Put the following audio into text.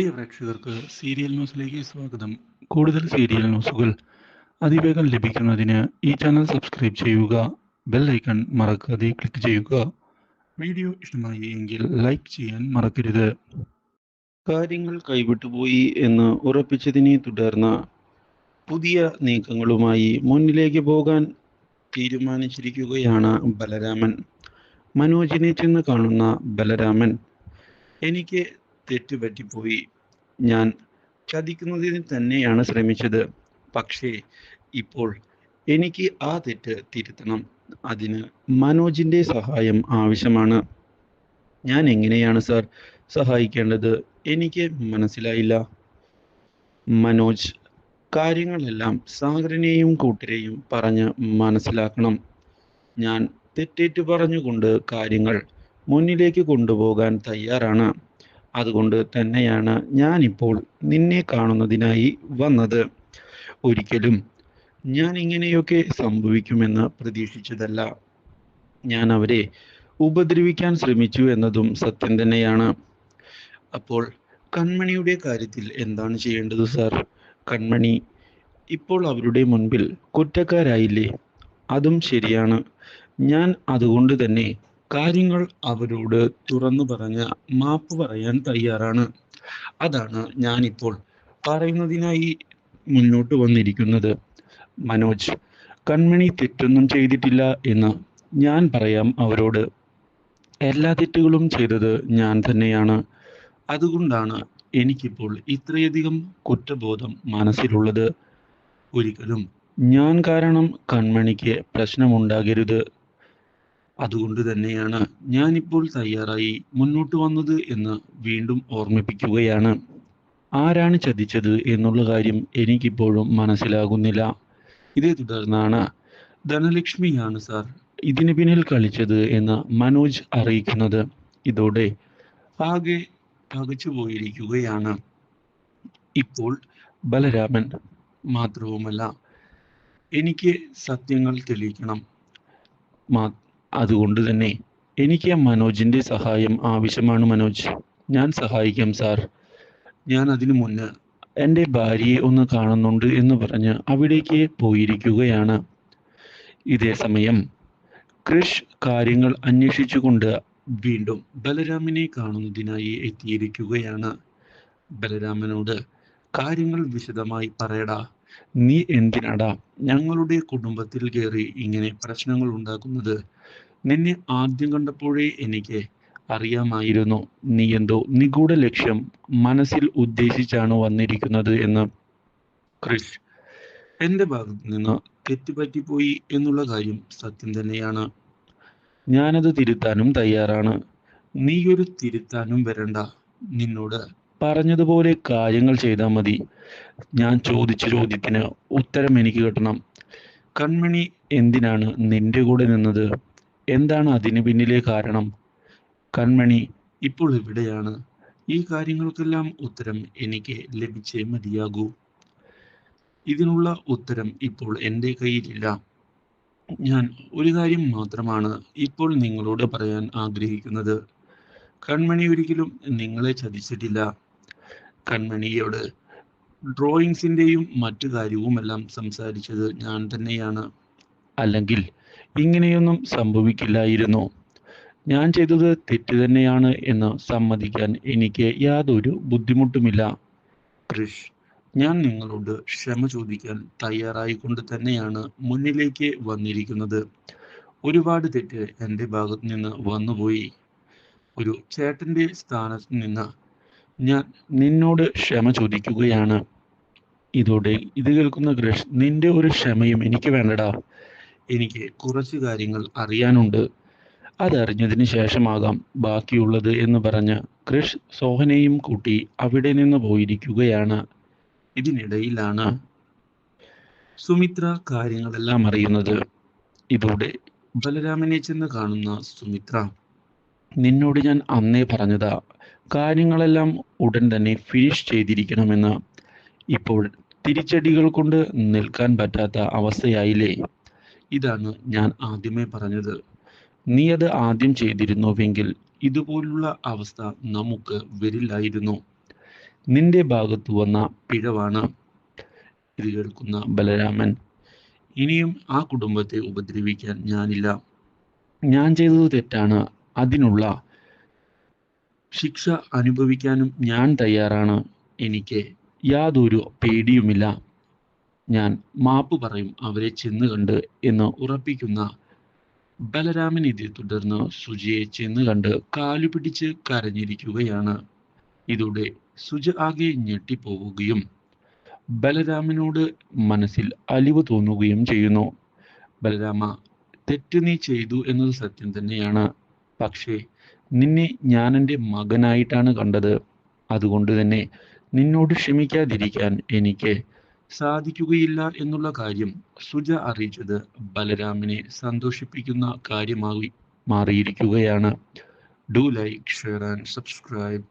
പ്രിയ പ്രേക്ഷകർക്ക് സീരിയൽ ന്യൂസിലേക്ക് സ്വാഗതം. കൂടുതൽ സീരിയൽ ന്യൂസുകൾ അതിവേഗം ലഭിക്കുന്നതിന് ഈ ചാനൽ സബ്സ്ക്രൈബ് ചെയ്യുക ബെൽ ഐക്കൺ മറക്കാതെ ക്ലിക്ക് ചെയ്യുക. വീഡിയോ ഇഷ്ടമായി എങ്കിൽ ലൈക്ക് ചെയ്യാൻ മറക്കരുത്. കാര്യങ്ങൾ കൈവിട്ടുപോയി എന്ന് ഉറപ്പിച്ചതിനെ തുടർന്ന് പുതിയ നീക്കങ്ങളുമായി മുന്നിലേക്ക് പോകാൻ തീരുമാനിച്ചിരിക്കുകയാണ് ബലരാമൻ. മനോജിനെ ചെന്ന് കാണുന്ന ബലരാമൻ. എനിക്ക് തെറ്റുപറ്റിപ്പോയി. ഞാൻ ചതിക്കുന്നതിന് തന്നെയാണ് ശ്രമിച്ചത്. പക്ഷേ ഇപ്പോൾ എനിക്ക് ആ തെറ്റ് തിരുത്തണം. അതിന് മനോജിന്റെ സഹായം ആവശ്യമാണ്. ഞാൻ എങ്ങനെയാണ് സാർ സഹായിക്കേണ്ടത്? എനിക്ക് മനസ്സിലായില്ല. മനോജ് കാര്യങ്ങളെല്ലാം സാഗരനെയും കൂട്ടരെയും പറഞ്ഞ് മനസ്സിലാക്കണം. ഞാൻ തെറ്റേറ്റു പറഞ്ഞുകൊണ്ട് കാര്യങ്ങൾ മുന്നിലേക്ക് കൊണ്ടുപോകാൻ തയ്യാറാണ്. അതുകൊണ്ട് തന്നെയാണ് ഞാനിപ്പോൾ നിന്നെ കാണുന്നതിനായി വന്നത്. ഒരിക്കലും ഞാൻ ഇങ്ങനെയൊക്കെ സംഭവിക്കുമെന്ന് പ്രതീക്ഷിച്ചതല്ല. ഞാൻ അവരെ ഉപദ്രവിക്കാൻ ശ്രമിച്ചു എന്നതും സത്യം തന്നെയാണ്. അപ്പോൾ കൺമണിയുടെ കാര്യത്തിൽ എന്താണ് ചെയ്യേണ്ടത് സാർ? കൺമണി ഇപ്പോൾ അവരുടെ മുൻപിൽ കുറ്റക്കാരായില്ലേ? അതും ശരിയാണ്. ഞാൻ അതുകൊണ്ട് തന്നെ കാര്യങ്ങൾ അവരോട് തുറന്നു പറഞ്ഞ് മാപ്പ് പറയാൻ തയ്യാറാണ്. അതാണ് ഞാനിപ്പോൾ പറയുന്നതിനായി മുന്നോട്ട് വന്നിരിക്കുന്നത്. മനോജ് കൺമണി തെറ്റൊന്നും ചെയ്തിട്ടില്ല എന്ന് ഞാൻ പറയാം അവരോട്. എല്ലാ തെറ്റുകളും ചെയ്തത് ഞാൻ തന്നെയാണ്. അതുകൊണ്ടാണ് എനിക്കിപ്പോൾ ഇത്രയധികം കുറ്റബോധം മനസ്സിലുള്ളത്. ഒരിക്കലും ഞാൻ കാരണം കൺമണിക്ക് പ്രശ്നമുണ്ടാകരുത്. അതുകൊണ്ട് തന്നെയാണ് ഞാനിപ്പോൾ തയ്യാറായി മുന്നോട്ട് വന്നത് എന്ന് വീണ്ടും ഓർമ്മിപ്പിക്കുകയാണ്. ആരാണ് ചതിച്ചത് എന്നുള്ള കാര്യം എനിക്കിപ്പോഴും മനസ്സിലാകുന്നില്ല. ഇതേ തുടർന്നാണ് ധനലക്ഷ്മിയാണ് സാർ ഇതിന് പിന്നിൽ കളിച്ചത് എന്ന് മനോജ് അറിയിക്കുന്നത്. ഇതോടെ ആകെ പകച്ചു പോയിരിക്കുകയാണ്. ഇപ്പോൾ ബലരാമൻ മാത്രവുമല്ല എനിക്ക് സത്യങ്ങൾ തെളിയിക്കണം. മാ അതുകൊണ്ട് തന്നെ എനിക്ക് മനോജിന്റെ സഹായം ആവശ്യമാണ് മനോജ്. ഞാൻ സഹായിക്കാം സാർ. ഞാൻ അതിനു മുന്ന് എന്റെ ഭാര്യയെ ഒന്ന് കാണുന്നുണ്ട് എന്ന് പറഞ്ഞ് അവിടേക്ക് പോയിരിക്കുകയാണ്. ഇതേ സമയം ക്രിഷ് കാര്യങ്ങൾ അന്വേഷിച്ചുകൊണ്ട് വീണ്ടും ബലരാമിനെ കാണുന്നതിനായി എത്തിയിരിക്കുകയാണ്. ബലരാമനോട് കാര്യങ്ങൾ വിശദമായി പറയടാ. നീ എന്തിനാടാ ഞങ്ങളുടെ കുടുംബത്തിൽ കയറി ഇങ്ങനെ പ്രശ്നങ്ങൾ ഉണ്ടാക്കുന്നത്? നിന്നെ ആദ്യം കണ്ടപ്പോഴേ എനിക്ക് അറിയാമായിരുന്നു. നീ എന്തോ നിഗൂഢ ലക്ഷ്യം മനസ്സിൽ ഉദ്ദേശിച്ചാണ് വന്നിരിക്കുന്നത് എന്ന്. ക്രിഷ് എന്റെ ഭാഗത്ത് നിന്ന് തെറ്റുപറ്റിപ്പോയി എന്നുള്ള കാര്യം സത്യം തന്നെയാണ്. ഞാനത് തിരുത്താനും തയ്യാറാണ്. നീയൊരു തിരുത്താനും വരണ്ട. നിന്നോട് പറഞ്ഞതുപോലെ കാര്യങ്ങൾ ചെയ്താൽ മതി. ഞാൻ ചോദിച്ച ചോദ്യത്തിന് ഉത്തരം എനിക്ക് കിട്ടണം. കൺമണി എന്തിനാണ് നിന്റെ കൂടെ നിന്നത്? എന്താണ് അതിന് പിന്നിലെ കാരണം? കൺമണി ഇപ്പോൾ എവിടെയാണ്? ഈ കാര്യങ്ങൾക്കെല്ലാം ഉത്തരം എനിക്ക് ലഭിച്ചേ മതിയാകൂ. ഇതിനുള്ള ഉത്തരം ഇപ്പോൾ എന്റെ കയ്യിലില്ല. ഞാൻ ഒരു കാര്യം മാത്രമാണ് ഇപ്പോൾ നിങ്ങളോട് പറയാൻ ആഗ്രഹിക്കുന്നത്. കൺമണി ഒരിക്കലും നിങ്ങളെ ചതിച്ചിട്ടില്ല. കൺമണിയോട് ഡ്രോയിങ്സിന്റെയും മറ്റു കാര്യവുമെല്ലാം സംസാരിച്ചത് ഞാൻ തന്നെയാണ്. അല്ലെങ്കിൽ ഇങ്ങനെയൊന്നും സംഭവിക്കില്ലായിരുന്നു. ഞാൻ ചെയ്തത് തെറ്റ് തന്നെയാണ് എന്ന് സമ്മതിക്കാൻ എനിക്ക് യാതൊരു ബുദ്ധിമുട്ടുമില്ല. കൃഷ് ഞാൻ നിങ്ങളോട് ക്ഷമ ചോദിക്കാൻ തയ്യാറായിക്കൊണ്ട് തന്നെയാണ് മുന്നിലേക്ക് വന്നിരിക്കുന്നത്. ഒരുപാട് തെറ്റ് എന്റെ ഭാഗത്ത് നിന്ന് വന്നുപോയി. ഒരു ചേട്ടന്റെ സ്ഥാനത്ത് നിന്ന് ഞാൻ നിന്നോട് ക്ഷമ ചോദിക്കുകയാണ്. ഇതോടെ ഇത് കേൾക്കുന്ന കൃഷ് നിന്റെ ഒരു ക്ഷമയും എനിക്ക് വേണ്ടടാ. എനിക്ക് കുറച്ച് കാര്യങ്ങൾ അറിയാനുണ്ട്. അതറിഞ്ഞതിന് ശേഷമാകാം ബാക്കിയുള്ളത് എന്ന് പറഞ്ഞ് കൃഷ് സോഹനെയും കൂട്ടി അവിടെ നിന്ന് പോയിരിക്കുകയാണ്. ഇതിനിടയിലാണ് സുമിത്ര കാര്യങ്ങളെല്ലാം അറിയുന്നത്. ഇതോടെ ബലരാമനെ ചെന്ന് കാണുന്ന സുമിത്ര നിന്നോട് ഞാൻ അന്നേ പറഞ്ഞതാ. കാര്യങ്ങളെല്ലാം ഉടൻ തന്നെ ഫിനിഷ് ചെയ്തിരിക്കണമെന്ന് ഇപ്പോൾ തിരിച്ചടികൾ കൊണ്ട് നിൽക്കാൻ പറ്റാത്ത അവസ്ഥയായില്ലേ? ഇതാണ് ഞാൻ ആദ്യമേ പറഞ്ഞത്. നീ അത് ആദ്യം ചെയ്തിരുന്നുവെങ്കിൽ ഇതുപോലുള്ള അവസ്ഥ നമുക്ക് വരില്ലായിരുന്നു. നിന്റെ ഭാഗത്ത് വന്ന പിഴവാണ്. ഇത് കേൾക്കുന്ന ബലരാമൻ ഇനിയും ആ കുടുംബത്തെ ഉപദ്രവിക്കാൻ ഞാനില്ല. ഞാൻ ചെയ്തത് തെറ്റാണ്. അതിനുള്ള ശിക്ഷ അനുഭവിക്കാനും ഞാൻ തയ്യാറാണ്. എനിക്ക് യാതൊരു പേടിയുമില്ല. ഞാൻ മാപ്പ് പറയും അവരെ ചെന്ന് കണ്ട് എന്ന് ഉറപ്പിക്കുന്ന ബലരാമനെതിരെ തുടർന്ന് സുജയെ ചെന്ന് കണ്ട് കാലുപിടിച്ച് കരഞ്ഞിരിക്കുകയാണ്. ഇതോടെ സുജ ആകെ ഞെട്ടിപ്പോവുകയും ബലരാമനോട് മനസ്സിൽ അലിവ് തോന്നുകയും ചെയ്യുന്നു. ബലരാമ തെറ്റ് നീ ചെയ്തു എന്നത് സത്യം തന്നെയാണ്. പക്ഷേ നിന്നെ ഞാൻ എന്റെ മകനായിട്ടാണ് കണ്ടത്. അതുകൊണ്ട് തന്നെ നിന്നോട് ക്ഷമിക്കാതിരിക്കാൻ എനിക്ക് സാധിക്കുകയില്ല എന്നുള്ള കാര്യം സുജ അറിയിച്ചത് ബലരാമിനെ സന്തോഷിപ്പിക്കുന്ന കാര്യമായി മാറിയിരിക്കുകയാണ്. Do like share and subscribe